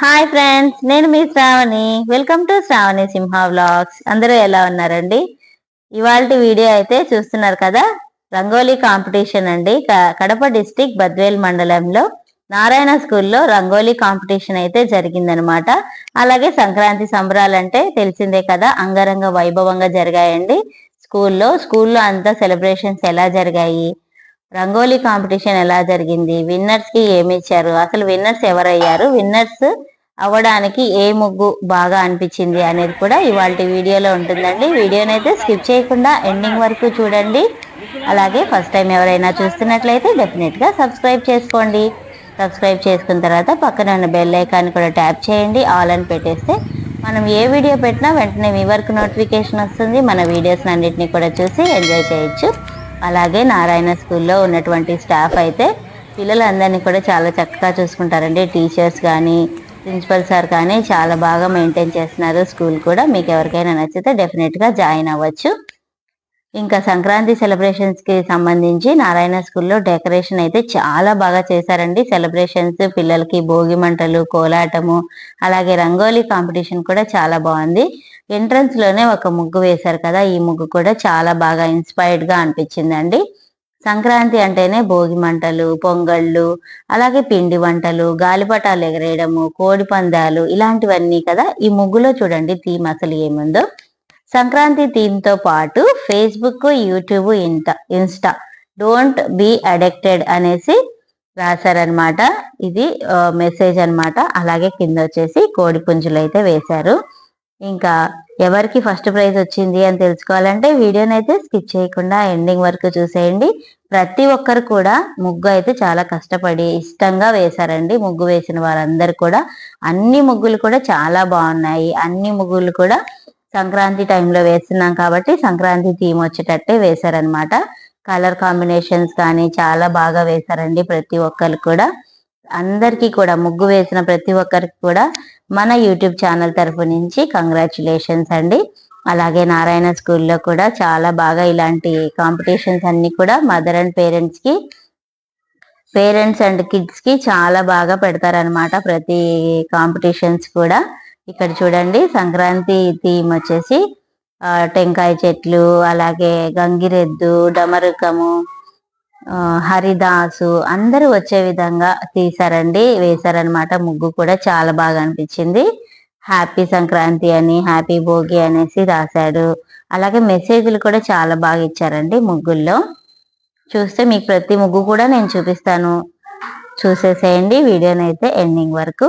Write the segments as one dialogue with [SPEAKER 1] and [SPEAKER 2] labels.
[SPEAKER 1] Hi friends నేను మీ Shravani. Welcome to Shravani Simha vlogs అందరూ ఎలా ఉన్నారండి? ఇవాళ వీడియో అయితే చూస్తున్నారు కదా? రంగోలీ కాంపిటీషన్ అండి. క- కడప డిస్టిక్ బద్వేల్ మండలంలో నారాయణ స్కూల్లో రంగోలీ కాంపిటీషన్ అయితే జరిగిందనమాట. అలాగే సంక్రాంతి సంబరాలంటే తెలిసిందే కదా అంగరంగ వైభవంగా జరిగాయండి. స్కూల్లో స్కూల్లో అంతా సెలబ్రేషన్స్ ఎలా జరిగాయి? రంగోలీ కాంపిటీషన్ ఎలా జరిగింది? విన్నర్స్కి ఏమి ఇచ్చారు? అసలు విన్నర్స్ ఎవరయ్యారు? విన్నర్స్ అవ్వడానికి ఏ ముగ్గు బాగా అనిపించింది అనేది కూడా ఇవాళ వీడియోలో ఉంటుందండి. వీడియోని అయితే స్కిప్ చేయకుండా ఎండింగ్ వరకు చూడండి. అలాగే ఫస్ట్ టైం ఎవరైనా చూస్తున్నట్లయితే డెఫినెట్గా సబ్స్క్రైబ్ చేసుకోండి. సబ్స్క్రైబ్ చేసుకున్న తర్వాత పక్కన ఉన్న బెల్ ఐకాన్ కూడా ట్యాప్ చేయండి. ఆల్ అని పెట్టేస్తే మనం ఏ వీడియో పెట్టినా వెంటనే మీ వరకు నోటిఫికేషన్ వస్తుంది. మన వీడియోస్ అన్నింటినీ కూడా చూసి ఎంజాయ్ చేయొచ్చు. అలాగే నారాయణ స్కూల్లో ఉన్నటువంటి స్టాఫ్ అయితే పిల్లలందరినీ కూడా చాలా చక్కగా చూసుకుంటారండి. టీచర్స్ కానీ ప్రిన్సిపల్ సార్ కానీ చాలా బాగా మెయింటైన్ చేస్తున్నారు. స్కూల్ కూడా మీకు ఎవరికైనా నచ్చితే డెఫినెట్గా జాయిన్ అవ్వచ్చు. ఇంకా సంక్రాంతి సెలబ్రేషన్స్కి సంబంధించి నారాయణ స్కూల్లో డెకరేషన్ అయితే చాలా బాగా చేశారండి. సెలబ్రేషన్స్ పిల్లలకి భోగి మంటలు కోలాటము అలాగే రంగోలీ కాంపిటీషన్ కూడా చాలా బాగుంది. ఎంట్రన్స్లోనే ఒక ముగ్గు వేశారు కదా ఈ ముగ్గు కూడా చాలా బాగా ఇన్స్పైర్డ్గా అనిపించిందండి. సంక్రాంతి అంటేనే భోగి మంటలు పొంగళ్ళు అలాగే పిండి వంటలు గాలిపటాలు ఎగరేయడము కోడి పందాలు ఇలాంటివన్నీ కదా ఈ ముగ్గులో చూడండి థీమ్ అసలు ఏముందో. సంక్రాంతి థీమ్తో పాటు ఫేస్బుక్ యూట్యూబ్ ఇంటా ఇన్స్టా డోంట్ బి అడిక్టెడ్ అనేసి రాశారనమాట ఇది మెసేజ్ అన్నమాట. అలాగే కింద వచ్చేసి కోడి పుంజులు అయితే వేశారు. ఇంకా ఎవరికి ఫస్ట్ ప్రైజ్ వచ్చింది అని తెలుసుకోవాలంటే వీడియోని అయితే స్కిప్ చేయకుండా ఎండింగ్ వరకు చూసేయండి. ప్రతి ఒక్కరు కూడా ముగ్గు అయితే చాలా కష్టపడి ఇష్టంగా వేశారండి. ముగ్గు వేసిన వారందరూ కూడా. అన్ని ముగ్గులు కూడా చాలా బాగున్నాయి. అన్ని ముగ్గులు కూడా సంక్రాంతి టైంలో వేస్తున్నాం కాబట్టి సంక్రాంతి థీమ్ వచ్చేటట్టే వేశారనమాట కలర్ కాంబినేషన్స్ కానీ చాలా బాగా వేశారండి ప్రతి ఒక్కరు కూడా. అందరికీ కూడా ముగ్గు వేసిన ప్రతి ఒక్కరికి కూడా మన యూట్యూబ్ ఛానల్ తరఫు నుంచి కంగ్రాచులేషన్స్ అండి. అలాగే నారాయణ స్కూల్లో కూడా చాలా బాగా ఇలాంటి కాంపిటీషన్స్ అన్ని కూడా మదర్ అండ్ పేరెంట్స్కి పేరెంట్స్ అండ్ కిడ్స్కి చాలా బాగా పెడతారనమాట ప్రతి కాంపిటీషన్స్ కూడా. ఇక్కడ చూడండి సంక్రాంతి థీమ్ వచ్చేసి టెంకాయ చెట్లు అలాగే గంగిరెద్దు డమరుకము హరిదాసు అందరూ వచ్చే విధంగా తీసారండి వేశారనమాట ముగ్గు కూడా చాలా బాగా అనిపించింది. హ్యాపీ సంక్రాంతి అని హ్యాపీ భోగి అనేసి రాశాడు. అలాగే మెసేజ్లు కూడా చాలా బాగా ఇచ్చారండి ముగ్గుల్లో. చూస్తే మీకు ప్రతి ముగ్గు కూడా నేను చూపిస్తాను. చూసేసేయండి. వీడియోనైతే ఎండింగ్ వరకు.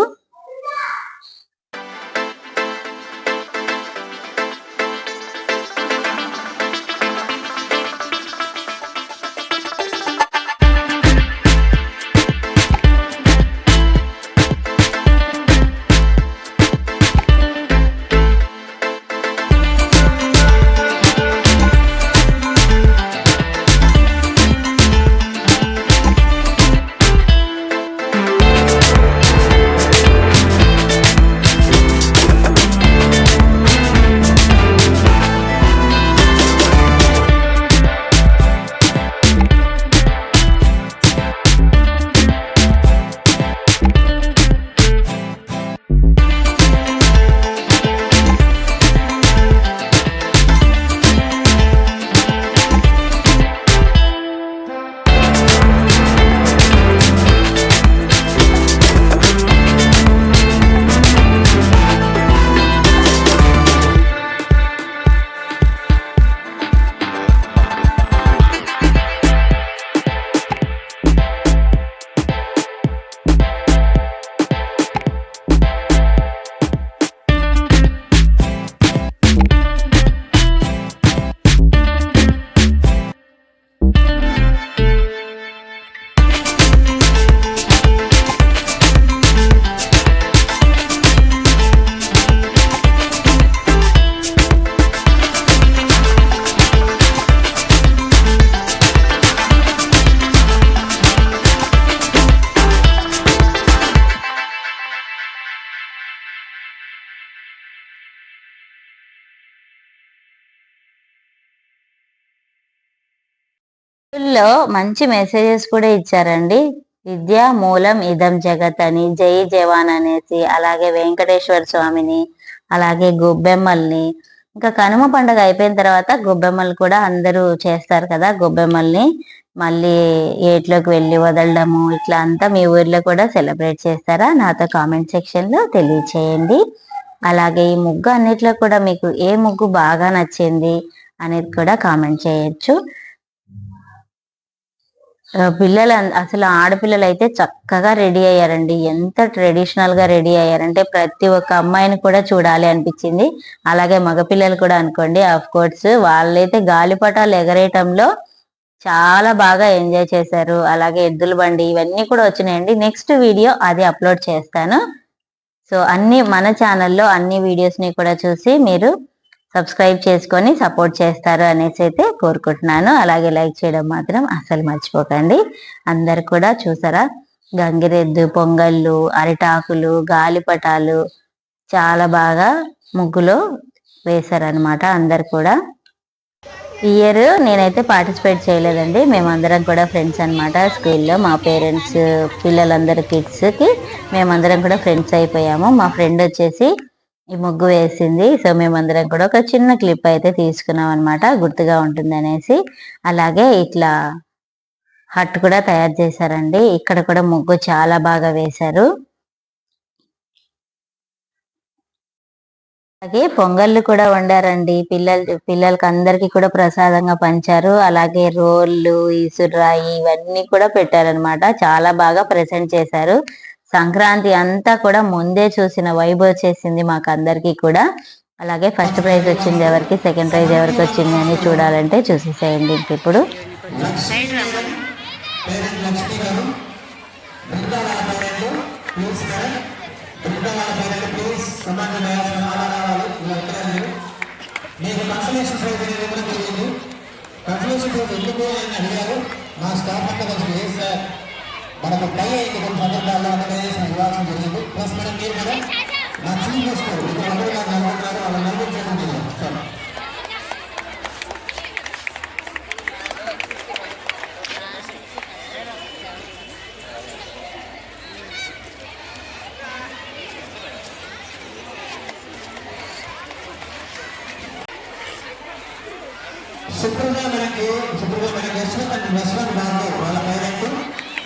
[SPEAKER 1] లో మంచి మెసేజెస్ కూడా ఇచ్చారండి. విద్య మూలం ఇదం జగత్ అని జై జవాన్ అనేసి అలాగే వెంకటేశ్వర స్వామిని అలాగే గొబ్బెమ్మల్ని. ఇంకా కనుమ పండుగ అయిపోయిన తర్వాత గొబ్బెమ్మలు కూడా అందరూ చేస్తారు కదా గొబ్బెమ్మల్ని మళ్ళీ ఏట్లోకి వెళ్ళి వదలడము ఇట్లా అంతా మీ ఊర్లో కూడా సెలబ్రేట్ చేస్తారా? నాతో కామెంట్ సెక్షన్లో తెలియచేయండి. అలాగే ఈ ముగ్గు అన్నిట్లో కూడా మీకు ఏ ముగ్గు బాగా నచ్చింది అనేది కూడా కామెంట్ చేయొచ్చు. పిల్లలు అసలు ఆడపిల్లలు అయితే చక్కగా రెడీ అయ్యారండి. ఎంత ట్రెడిషనల్గా రెడీ అయ్యారంటే ప్రతి ఒక్క అమ్మాయిని కూడా చూడాలి అనిపించింది. అలాగే మగపిల్లలు కూడా అనుకోండి ఆఫ్ కోర్స్ వాళ్ళైతే గాలిపటాలు ఎగరేయటంలో చాలా బాగా ఎంజాయ్ చేశారు. అలాగే ఎద్దుల బండి ఇవన్నీ కూడా వచ్చినాయండి. నెక్స్ట్ వీడియో అది అప్లోడ్ చేస్తాను. సో అన్ని మన ఛానల్లో అన్ని వీడియోస్ని కూడా చూసి మీరు సబ్స్క్రైబ్ చేసుకొని సపోర్ట్ చేస్తారు అనేసి అయితే కోరుకుంటున్నాను. అలాగే లైక్ చేయడం మాత్రం అసలు మర్చిపోకండి. అందరు కూడా చూసారా? గంగిరెద్దు పొంగళ్ళు అరిటాకులు గాలిపటాలు చాలా బాగా ముగ్గులో వేశారనమాట అందరు కూడా. ఇయర్ నేనైతే పార్టిసిపేట్ చేయలేదండి. మేమందరం కూడా ఫ్రెండ్స్ అనమాట స్కూల్లో మా పేరెంట్స్ పిల్లలందరూ కిడ్స్కి మేమందరం కూడా ఫ్రెండ్స్ అయిపోయాము. మా ఫ్రెండ్ వచ్చేసి ఈ ముగ్గు వేసింది. సో మేమందరం కూడా ఒక చిన్న క్లిప్ అయితే తీసుకున్నాం అనమాట గుర్తుగా ఉంటుంది అనేసి అలాగే ఇట్లా హట్ కూడా తయారు చేశారండి. ఇక్కడ కూడా ముగ్గు చాలా బాగా వేశారు. అలాగే పొంగళ్ళు కూడా వండారండి. పిల్లలు పిల్లలకి అందరికి కూడా ప్రసాదంగా పంచారు. అలాగే రోళ్ళు ఇసురాయి ఇవన్నీ కూడా పెట్టారనమాట చాలా బాగా ప్రెసెంట్ చేశారు. సంక్రాంతి అంతా కూడా ముందే చూసిన వైబ్ వచ్చేసింది మాకు అందరికీ కూడా. అలాగే ఫస్ట్ ప్రైజ్ వచ్చింది ఎవరికి సెకండ్ ప్రైజ్ ఎవరికి వచ్చింది అని చూడాలంటే చూసేసేయండి ఇంక ఇప్పుడు.
[SPEAKER 2] మా స్టాఫ్ అంతా కలిసి సార్ మనకు టై అయింది కొన్ని సందర్భాల్లో అనేది ఇవ్వాల్సిన జరిగింది. ప్లస్ మేడం మీరు మేడం నా చీఫ్ చేసుకోరు ఇక్కడ అందరూ నాకు నలుగురున్నారు వాళ్ళ నలుగురు చేయడం జరిగింది సార్. సుప్రజ మేడంకి సుప్రజ మేడం యశ్వంత్ యశ్వంత్ బాబు వాళ్ళ పేరెంట్.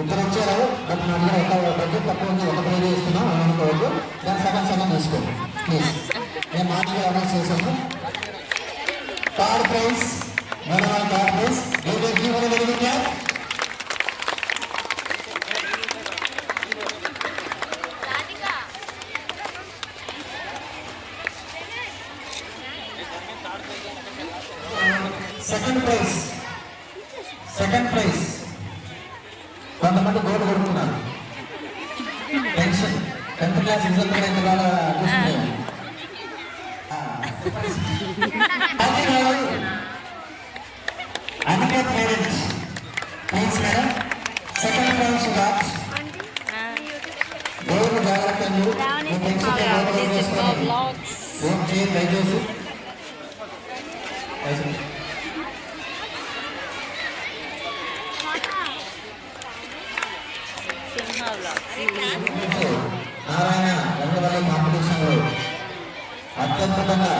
[SPEAKER 2] ఇద్దరు వచ్చారు బట్ మా అందరూ ఒక బడ్జెట్ తక్కువ ఉంది. ఒక పేరు ఇస్తున్నాం అని అనుకోవద్దు. దాన్ని సగం సగం తీసుకోండి ప్లీజ్ నేను మాటలు అనౌన్స్ చేశాను. Third prize madam third prize ఏదో జీవన జరిగిందా సెకండ్ ప్రైజ్ సెకండ్ ప్రైజ్ రమ్మంటే గోడ కొడుతున్నాను టెన్షన్ టెన్త్ క్లాస్ రిజల్ట్ ఎంత parents thanks madam second class Raj దేవుడు జాగ్రత్తలు. టెన్షన్ దయచేసి నారాయణ రంగవల్లి కాంపిటీషన్లో అత్యద్భుతంగా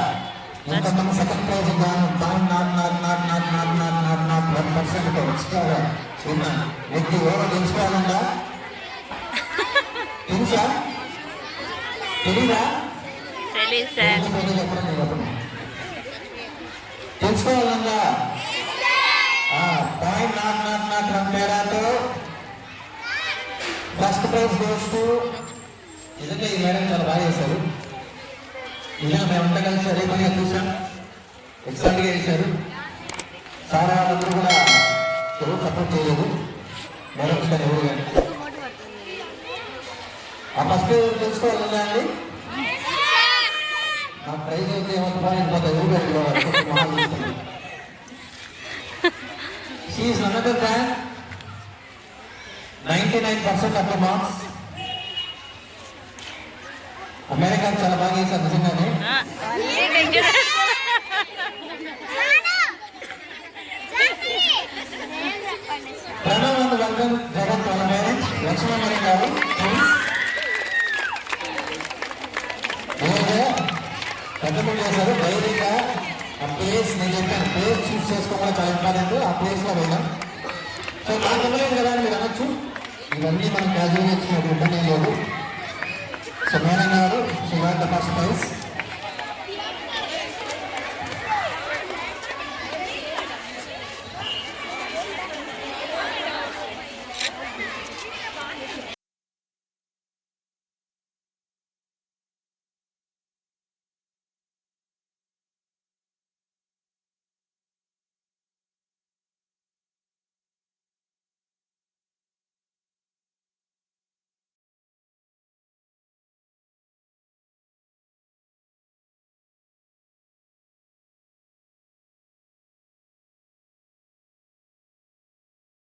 [SPEAKER 2] ఎంతమంది సెకండ్ ప్రైజ్ గాను point nought nought nought nought nought nought nought nought one percent ఎక్స్ట్రాగా ఉన్న వ్యక్తి ఎవరో తెలుసుకోవాలందా తెలుసా? తెలీదా?
[SPEAKER 3] తెలీదు సార్
[SPEAKER 2] తెలియదు చెప్పండి మీరు చెప్పండి తెలుసుకోవాలందా point nought nought nought one తేడాతో ఫస్ట్ ప్రైజ్ చేస్తూ టు నిజంగా ఈ మేడం చాలా బాగా చేశారు? నిజంగా మేమంతా కలిసి అదే పనిగా చూసాం. ఎక్సలెంట్గా చేశారు. సార్ వాళ్ళందరూ కూడా ఎవరు సపోర్ట్ చేయలేదు. మేడమ్స్ కానీ ఎవరు కానీ. ఆ ఫస్ట్ తెలుసుకోవాలన్నా అండి? ఆ ప్రైజ్ అయితే ఏమవుతుందా ఇంకొక ఎవరు పెట్టుకోవాలి she's another than ninety nine percent the marks. America చాలా బాగా చేశారు నిజంగానే. ప్రణవ్ అండ్ వెల్కమ్ జగన్ వాళ్ళ పేరెంట్స్ లక్ష్మణ గారు పెద్దలు చేశారు ధైర్యంగా. ఆ ప్లేస్ నేను చెప్పాను ప్లేస్ చూస్ చేసుకోవడం చాలా ఇంపార్టెంట్ ఆ ప్లేస్లో వెళ్ళాం సో నాకు ఇవ్వలేదు కదా మీరు అనొచ్చు. ఇవన్నీ మనం క్యాజువల్గా ఇచ్చినట్టు ఇబ్బంది ఏం లేదు సో మేడం గారు she what the first prize